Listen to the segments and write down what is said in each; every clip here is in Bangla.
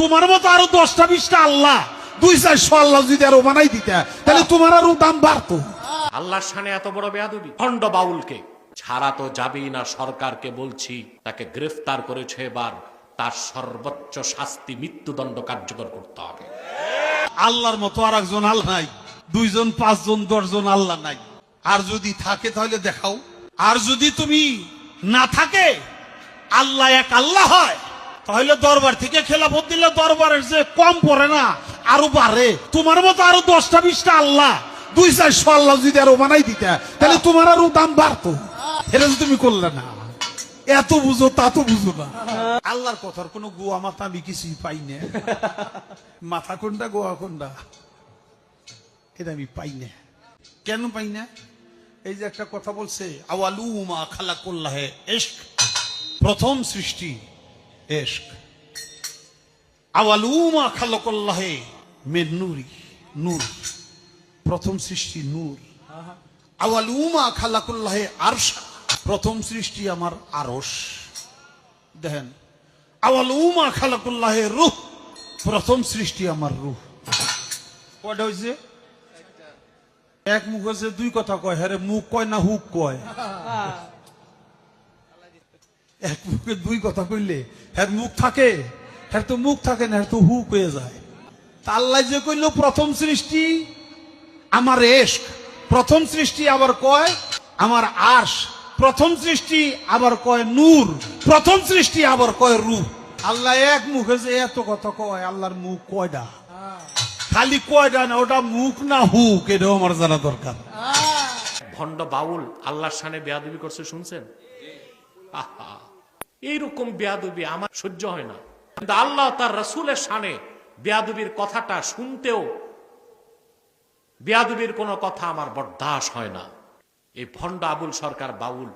তোমার মতো আরও দশটা বিশটা আল্লাহ। দুই চারশো আল্লাহ যদি আরও বানাই দিতে তাহলে তোমার আরও দাম বাড়তো। আল্লাহর সানে এত বড় বেয়াদবি? খণ্ড বাউলকে। ছাড়া তো যাবেই না সরকারকে বলছি তাকে গ্রেফতার করেছে এবার। তার সর্বোচ্চ শাস্তি মৃত্যুদণ্ড কার্যকর করতে হবে। আল্লাহর মতো আর একজন আল্লাহ নাই। দুইজন পাঁচজন দশজন আল্লাহ নাই। আর যদি থাকে তাহলে দেখাও। আর যদি তুমি না থাকে আল্লাহ এক আল্লাহ হয়। তাহলে দরবার থেকে খেলাফত দিলে দরবারের যে কম পড়ে না, আরও বাড়ে। তোমার মতো আরও দশটা, বিশটা আল্লাহ। দুই চারশো আল্লাহ যদি আরও বানাই দিতে, তাহলে তোমার আরও দাম বাড়তো। এটা তুমি করলে না। এত বুঝো, তা তো বুঝো না। আল্লাহর কথার কোনো গোয়া মাথা আমি কিছুই পাই না। মাথা কোনটা, গোয়া কোনটা? এটা আমি পাই না। কেন পাই না? এই যে একটা কথা বলছে, আওয়ালুমা খালা হে এশক প্রথম সৃষ্টি। এশক। আওয়ালুমা খালা হে মে নুরি নূর। প্রথম সৃষ্টি নূর। আওয়ালুমা খালা হে আরশা। প্রথম সৃষ্টি আমার আরশ। দেখেন আওয়ালুমা খালা হে রুহ। প্রথম সৃষ্টি আমার রুহ। কয়টা হয়েছে এক মুখ হচ্ছে দুই কথা কয়। হ্যাঁ মুখ কয় না হুক কয়? এক মুখে দুই কথা কইলে হ্যাঁ মুখ থাকে হ্যাঁ তো মুখ থাকে না হ্যাঁ তো হুক হয়ে যায়। তা আল্লাহ যে কইল, প্রথম সৃষ্টি আমার এশক, প্রথম সৃষ্টি আবার কয় আমার আশ প্রথম সৃষ্টি আবার কয় নূর, প্রথম সৃষ্টি আবার কয় রূপ। আল্লাহ এক মুখে যে এত কথা কয়, আল্লাহর মুখ কয়টা খালি কয়টা না, ওটা মুখ না হুক, এটাও আমার জানা দরকার। ভণ্ড বাউল, আল্লাহর সানে বেয়াদবি করছে, শুনছেন? আহা। এইরকম বেয়াদবি আমার সহ্য হয় না। কিন্তু আল্লাহ তার রসুলের সানে বেয়াদুবির কথাটা শুনতেও বেয়াদবির কোনো কথা আমার বরদাস হয় না। এই ভণ্ড আবুল সরকার বাউল,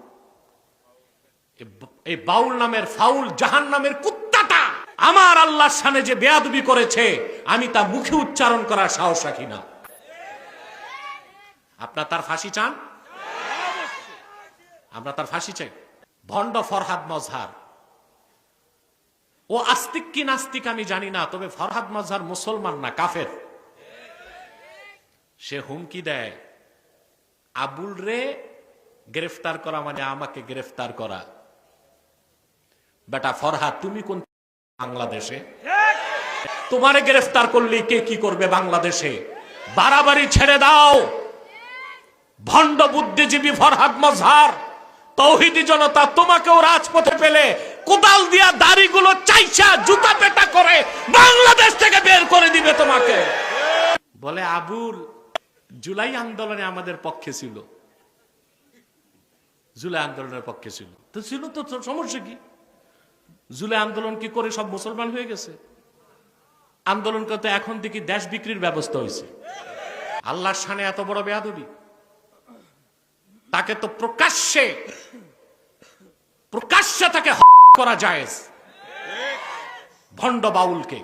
এই বাউল নামের ফাউল জাহান নামের কুত্তাটা আমার আল্লাহর সানে যে বেয়াদবি করেছে, আমি তা মুখে উচ্চারণ করার সাহস রাখি না। আপনার তার ফাঁসি চান? আমরা তার ফাঁসি চাই। ভণ্ড ফরহাদ মজহার। ও আস্তিক কি নাস্তিক আমি জানি না, তবে ফরহাদ মজহার মুসলমান না, কাফের। সে হুমকি দেয়, আবুল রে, গ্রেফতার করা মানে আমাকে গ্রেফতার করা। বেটা ফরহাদ, তুমি কোন বাংলাদেশে? তোমারে গ্রেফতার করলে কে কি করবে বাংলাদেশে? বাড়াবাড়ি ছেড়ে দাও। ভণ্ড বুদ্ধিজীবী ফরহাদ মজহার। তৌহিদি জনতা, তোমাকেও রাজপথে পেলে। কোদাল দিয়া দাড়িগুলো চাইছা জুতা পেটা করে বাংলাদেশ থেকে বের করে দিবে তোমাকে। বলে, আবুল, জুলাই আন্দোলনে আমাদের পক্ষে ছিল। জুলাই আন্দোলনের পক্ষে ছিল। তো ছিল তো সমস্যা কি? জুলাই আন্দোলন কি করে সব মুসলমান হয়ে গেছে? আন্দোলন করতে এখন থেকে দেশ বিক্রির ব্যবস্থা হয়েছে। আল্লাহর সানে এত বড় বেয়াদবি। তাকে তো প্রকাশ্যে প্রকাশ্যে তাকে করা যায় ভণ্ড বাউলকে।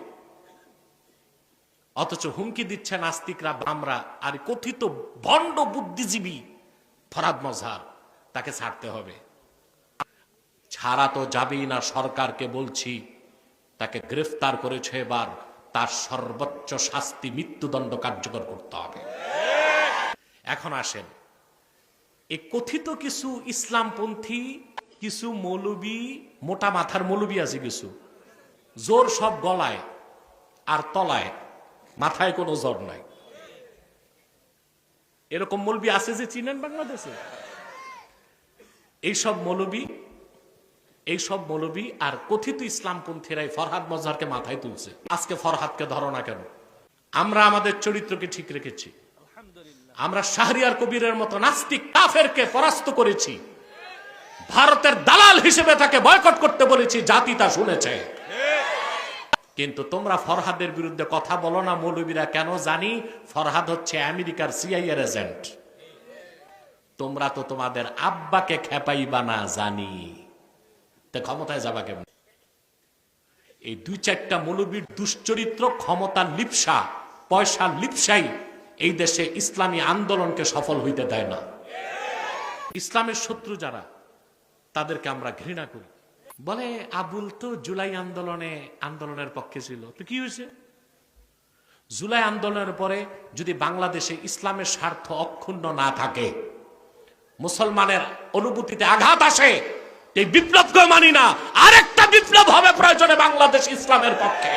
অথচ হুমকি দিচ্ছে নাস্তিকরা আমরা আর কথিত ভণ্ড বুদ্ধিজীবী ফরাদ মজহার, তাকে ছাড়তে হবে। ছাড়া তো যাবেই না সরকারকে বলছি, তাকে গ্রেফতার করেছে এবার, তার সর্বোচ্চ শাস্তি মৃত্যুদণ্ড কার্যকর করতে হবে। এখন আসেন এই কথিত কিছু ইসলামপন্থী, কিছু মৌলবী, মোটা মাথার মৌলবী আছে কিছু। জোর সব গলায় আর তলায়, মাথায় কোনো জোর নাই। এরকম মৌলবি আছে যে চিনেন বাংলাদেশে? এইসব মৌলবি এইসব মৌলবি আর কথিত ইসলামপন্থীরাই ফরহাদ মজারকে মাথায় তুলছে। আজকে ফরহাদকে ধরো না কেন? আমরা আমাদের চরিত্রকে ঠিক রেখেছি। আমরা শাহরিয়ার কবিরের মতো নাস্তিক কাফেরকে পরাস্ত করেছি। ভারতের দালাল হিসেবে তাকে বয়কট করতে বলেছি, জাতি তা শুনেছে। কিন্তু তোমরা ফরহাদের বিরুদ্ধে কথা বলো না, মৌলবীরা, কেন জানি? ফরহাদ হচ্ছে আমেরিকার সিআইএর এজেন্ট তোমরা তো তোমাদের আব্বাকে খেপাইবা না জানি। তা ক্ষমতায় যাবা কেমন? এই দুই চারটা মৌলবীর দুশ্চরিত্র ক্ষমতার লিপসা, পয়সা লিপসাই এই দেশে ইসলামী আন্দোলনকে সফল হইতে দেয় না। ইসলামের শত্রু যারা, তাদেরকে আমরা ঘৃণা করি। বলে, আবুল তো জুলাই আন্দোলনে, আন্দোলনের পক্ষে ছিল। তো কি হয়েছে? জুলাই আন্দোলনের পরে যদি বাংলাদেশে ইসলামের স্বার্থ অক্ষুণ্ণ না থাকে, মুসলমানের অনুভূতিতে আঘাত আসে, এই বিপ্লবকে মানি না। আরেকটা বিপ্লব হবে প্রয়োজনে বাংলাদেশ ইসলামের পক্ষে।